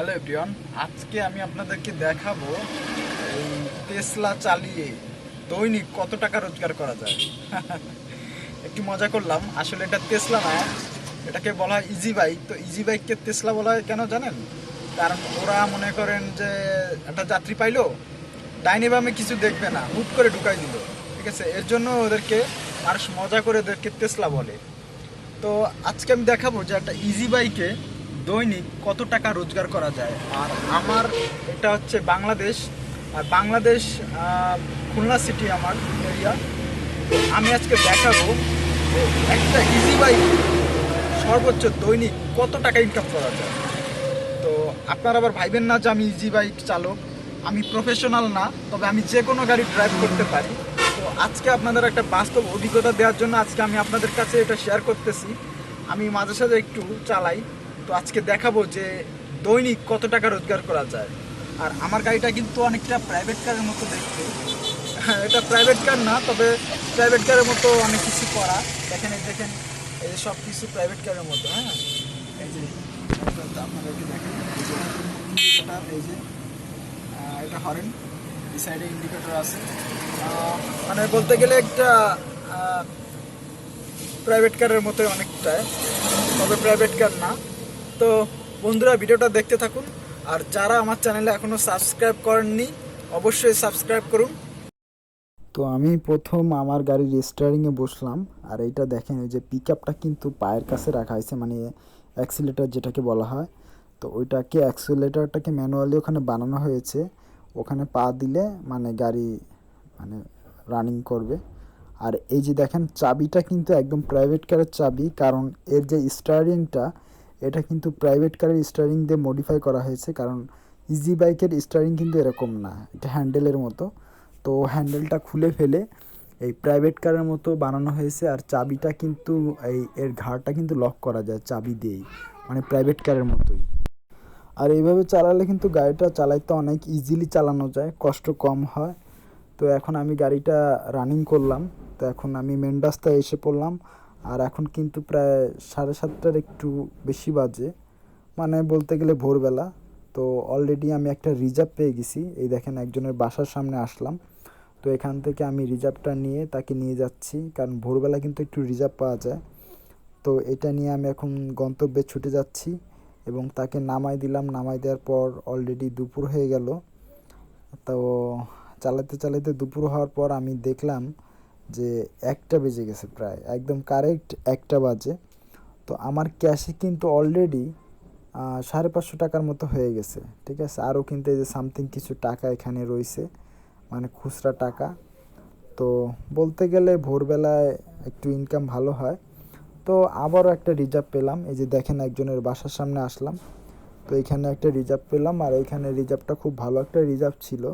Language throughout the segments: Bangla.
হ্যালো এভরিওয়ান আজকে আমি আপনাদেরকে দেখাবো এই টেসলা চালিয়ে দৈনিক কত টাকা রোজগার করা যায়। একটু মজা করলাম। আসলে এটা টেসলা না। এটাকে বলা হয় ইজি বাইক তো ইজি বাইককে টেসলা বলা হয় কেন জানেন? কারণ ওরা মনে করেন যে একটা যাত্রী পাইলো ডাইনে বামে কিছু দেখবে না, হুট করে ঢুকাই দিল। ঠিক আছে? এর জন্য ওদেরকে মানুষ মজা করে ওদেরকে টেসলা বলে। তো আজকে আমি দেখাবো যে একটা ইজি বাইকে দৈনিক কত টাকা রোজগার করা যায়? আর আমার এটা হচ্ছে বাংলাদেশ। আর বাংলাদেশ খুলনা সিটি আমার এরিয়া আমি আজকে দেখাবো একটা ইজি বাইক সর্বোচ্চ দৈনিক কত টাকা ইনকাম করা যায়। তো আপনারা আবার ভাইবেন না যে আমি ইজি বাইক চালক। আমি প্রফেশনাল না, তবে আমি যে কোনো গাড়ি ড্রাইভ করতে পারি। তো আজকে আপনাদের একটা বাস্তব অভিজ্ঞতা দেওয়ার জন্য আজকে আমি আপনাদের কাছে এটা শেয়ার করতেছি। আমি মাঝে সাঝে একটু চালাই। তো আজকে দেখাবো যে দৈনিক কত টাকা রোজগার করা যায়। আর আমার গাড়িটা কিন্তু অনেকটা প্রাইভেট কারের মতো দেখতে। হ্যাঁ এটা প্রাইভেট কার না, তবে প্রাইভেট কারের মতো অনেক কিছু করা। দেখেন, এই দেখেন, এই সব কিছু প্রাইভেট কারের মতো হ্যাঁ? এই যে আপনাদেরকে দেখেন ইন্ডিকেটার এই যে এটা হরেন এই সাইডে ইন্ডিকেটর আছে। মানে বলতে গেলে একটা প্রাইভেট কারের মতো অনেকটা তবে প্রাইভেট কার না। তো বন্ধুরা ভিডিওটা দেখতে থাকুন। আর যারা আমার চ্যানেলে এখনও সাবস্ক্রাইব করেননি, অবশ্যই সাবস্ক্রাইব করুন। তো আমি প্রথম আমার গাড়ির স্টারিংয়ে বসলাম, আর এইটা দেখেন, ওই যে পিক কিন্তু পায়ের কাছে রাখা হয়েছে মানে অ্যাক্সিলেটার যেটাকে বলা হয়। তো ওইটাকে অ্যাক্সিলেটারটাকে ম্যানুয়ালি ওখানে বানানো হয়েছে। ওখানে পা দিলে মানে গাড়ি মানে রানিং করবে। আর এই যে দেখেন, চাবিটা কিন্তু একদম প্রাইভেট কারের চাবি, কারণ এর যে স্টারিংটা এটা কিন্তু প্রাইভেট কারের স্টারিং দিয়ে মডিফাই করা হয়েছে, কারণ ইজি বাইকের স্টারিং কিন্তু এরকম না, এটা হ্যান্ডেলের মতো। তো হ্যান্ডেলটা খুলে ফেলে এই প্রাইভেট কারের মতো বানানো হয়েছে, আর চাবিটা কিন্তু এই এর ঘাড়টা কিন্তু লক করা যায় চাবি দিয়েই মানে প্রাইভেট কারের মতোই। আর এইভাবে চালালে কিন্তু গাড়িটা চালাইতে অনেক ইজিলি চালানো যায়, কষ্ট কম হয়। তো এখন আমি গাড়িটা রানিং করলাম, তো এখন আমি মেন রাস্তায় এসে পড়লাম। আর এখন কিন্তু প্রায় সাড়ে সাতটার একটু বেশি বাজে। মানে বলতে গেলে ভোরবেলা। তো অলরেডি আমি একটা রিজার্ভ পেয়ে গেছি। এই দেখেন একজনের বাসার সামনে আসলাম। তো এখান থেকে আমি রিজার্ভটা নিয়ে তাকে নিয়ে যাচ্ছি। কারণ ভোরবেলা কিন্তু একটু রিজার্ভ পাওয়া যায়। তো এটা নিয়ে আমি এখন গন্তব্যে ছুটে যাচ্ছি এবং তাকে নামাই দিলাম। নামাই দেওয়ার পর অলরেডি দুপুর হয়ে গেল। তো চালাতে চালাতে দুপুর হওয়ার পর আমি দেখলাম যে একটা বেজে গেছে প্রায়, একদম কারেক্ট একটা বাজে। তো আমার ক্যাশে কিন্তু অলরেডি সাড়ে পাঁচশো টাকার মতো হয়ে গেছে, ঠিক আছে? আরও কিন্তু এই যে সামথিং কিছু টাকা এখানে রয়েছে মানে খুচরা টাকা। তো বলতে গেলে ভোরবেলায় একটু ইনকাম ভালো হয়। তো আবারও একটা রিজার্ভ পেলাম, এই যে দেখেন একজনের বাসার সামনে আসলাম। তো এখানে একটা রিজার্ভ পেলাম, আর এইখানে রিজার্ভটা খুব ভালো একটা রিজার্ভ ছিল।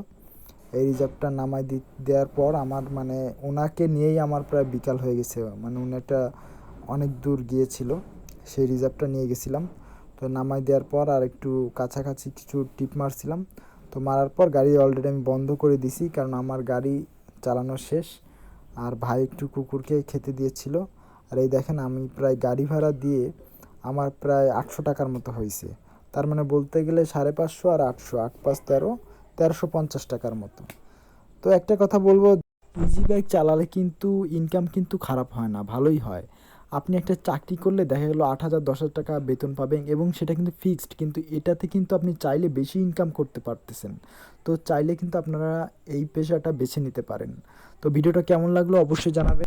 এই রিজার্ভটা নামাই দি- দেওয়ার পর আমার মানে ওনাকে নিয়েই আমার প্রায় বিকাল হয়ে গেছে। মানে উনি একটা অনেক দূর গিয়েছিল, সেই রিজার্ভটা নিয়ে গেছিলাম। তো নামাই দেওয়ার পর আর একটু কাছাকাছি কিছু টিপ মারছিলাম। তো মারার পর গাড়ি অলরেডি আমি বন্ধ করে দিছি, কারণ আমার গাড়ি চালানো শেষ। আর ভাই একটু কুকুরকে খেতে দিয়েছিল। আর এই দেখেন আমি প্রায় গাড়ি ভাড়া দিয়ে আমার প্রায় আটশো টাকার মতো হয়েছে তার মানে বলতে গেলে সাড়ে পাঁচশো আর আটশো, আট পাঁচ তেরো। তেরোশো পঞ্চাশ টাকার মতো। তো একটা কথা বলব ইজি বাইক চালালে কিন্তু ইনকাম কিন্তু খারাপ হয় না, ভালোই হয়। আপনি একটা চাকরি করলে দেখা গেলো আট হাজার, দশ হাজার টাকা বেতন পাবেন এবং সেটা কিন্তু ফিক্সড কিন্তু এটাতে কিন্তু আপনি চাইলে বেশি ইনকাম করতে পারতেছেন। তো চাইলে কিন্তু আপনারা এই পেশাটা বেছে নিতে পারেন। তো ভিডিওটা কেমন লাগল অবশ্যই জানাবেন।